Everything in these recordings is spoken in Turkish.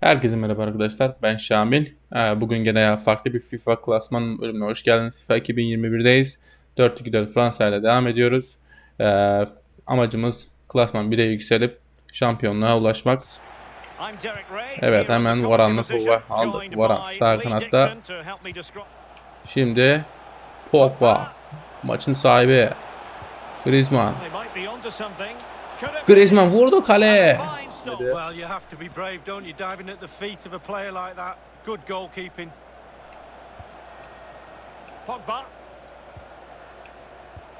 Herkese merhaba arkadaşlar. Ben Şamil. Ee, Bugün gene farklı bir FIFA klasman bölümüne hoş geldiniz. FIFA 2021'deyiz. 4-2-4 Fransa ile devam ediyoruz. Ee, Amacımız klasman 1'e yükselip şampiyonluğa ulaşmak. Evet hemen Varan'la Pogba aldık. Varan sağ kanatta. Şimdi Pogba maçın sahibi. Griezmann. Griezmann vurdu kale. Well, you have to be brave, don't you, diving at the feet of a player like that. Good goalkeeping. Pogba.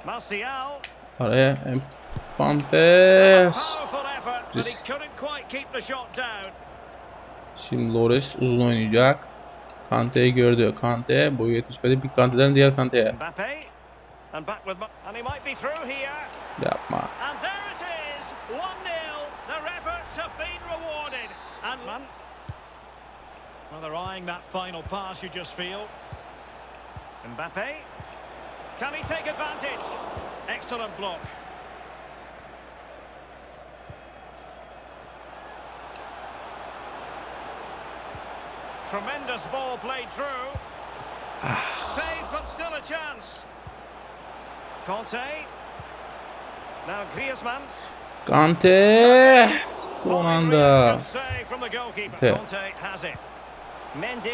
Martial. Araya Mbappe. Powerful effort, but he Just- couldn't quite keep the shot down. Şimdi Loris uzun oynayacak. Kante'yi gördü. Kante boyu yetişmedi. Bir Kante'den diğer Kante'ye. Mbappe. They're eyeing that final pass you just feel. Mbappe. Can he take advantage? Excellent block. Tremendous ball played through. Ah. Save, but still a chance. Conte. Now Griezmann. Kante son anda. Brilliant save from the goalkeeper. Conte. Conte has it. Mendy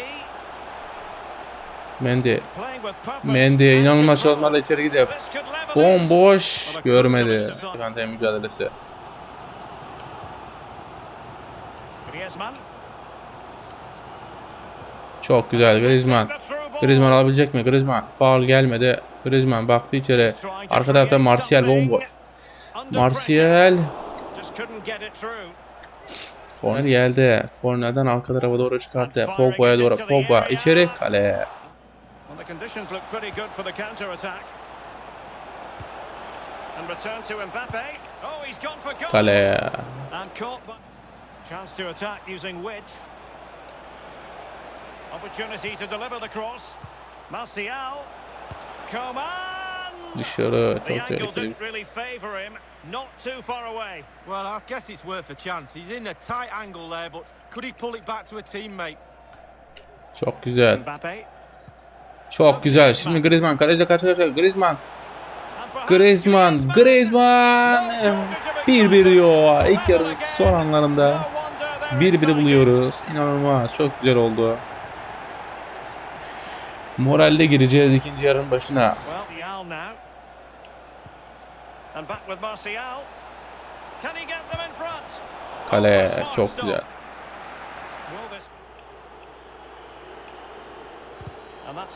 Mendy. playing with purpose. Mendy and inanılmaz çalımlarla içeri it. Bomboş görmedi. Kante mücadelesi. Çok güzel Griezmann. Griezmann alabilecek mi? Griezmann. Faul gelmedi. Griezmann baktı içeri. Arka tarafta Martial bomboş. Martial. Korner geldi. Kornerden arka tarafa doğru çıkarttı. Pogba'ya doğru. Pogba içeri kale. Oh. Kale. Chance to attack using width. Opportunity to deliver the cross. Martial. Coman. Dışarı. Çok tehlikeli. Not too far away. Well, I guess it's worth a chance. He's in a tight angle there, but could he pull it back to a teammate? Çok güzel. Çok güzel. Şimdi Griezmann kaleciyle karşı karşıya. Griezmann. Griezmann. Griezmann. 1-1 diyor. İlk yarının son anlarında. No wonder they're 1-1 excited. buluyoruz. İnanılmaz. Çok güzel oldu. Moralde gireceğiz ikinci yarının başına. Kale. Oh, Çok güzel.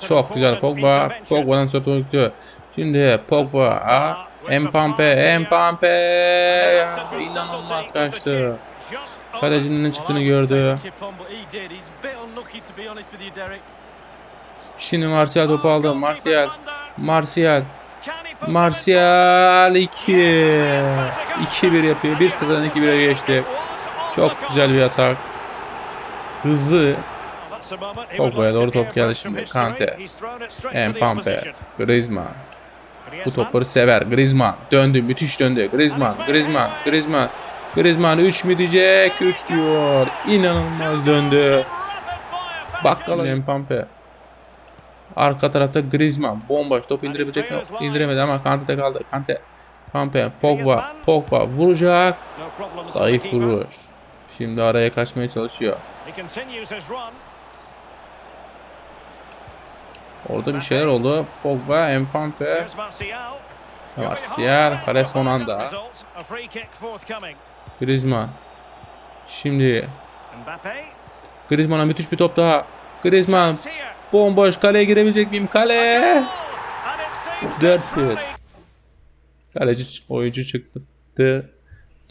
Çok güzel Pogba. Pogba'dan topu yüklüyor. Şimdi Pogba. Ha. Mbappe. Mbappe. İnanılmaz kaçtı. Kalecinin ne çıktığını gördü. a. Şimdi Martial topu Oh, aldı. Martial. Martial. Martial 2. 2-1 yapıyor. 1-0'dan 2-1'e geçti. Çok güzel bir atak. Hızlı. Pogba'ya doğru top geldi şimdi. Kante. Mbappe. Griezmann. Bu topları sever. Griezmann. Döndü. Müthiş döndü. Griezmann. Griezmann. Griezmann. Griezmann 3 mü diyecek? 3 diyor. İnanılmaz döndü. Bakkal Mbappe. Arka tarafta Griezmann. Bomboş. Top indirebilecek mi? İndiremedi ama Kante'de kaldı. Kante. Kante. Pogba. Pogba. Vuracak. Zayıf vuruş. Şimdi araya kaçmaya çalışıyor. Orada bir şeyler oldu. Pogba, Mbappe, Martial, kale son anda. Griezmann. Şimdi Griezmann'a müthiş bir top daha. Griezmann bomboş kaleye girebilecek miyim? Kale. 4-1. Kaleci oyuncu çıktı.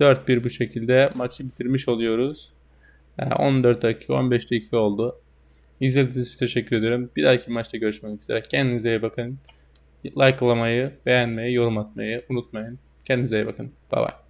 4-1 bu şekilde maçı bitirmiş oluyoruz. Yani 14 dakika 15 dakika oldu. İzlediğiniz için teşekkür ederim. Bir dahaki maçta görüşmek üzere. Kendinize iyi bakın. Like'lamayı, beğenmeyi, yorum atmayı unutmayın. Kendinize iyi bakın. Bye bye.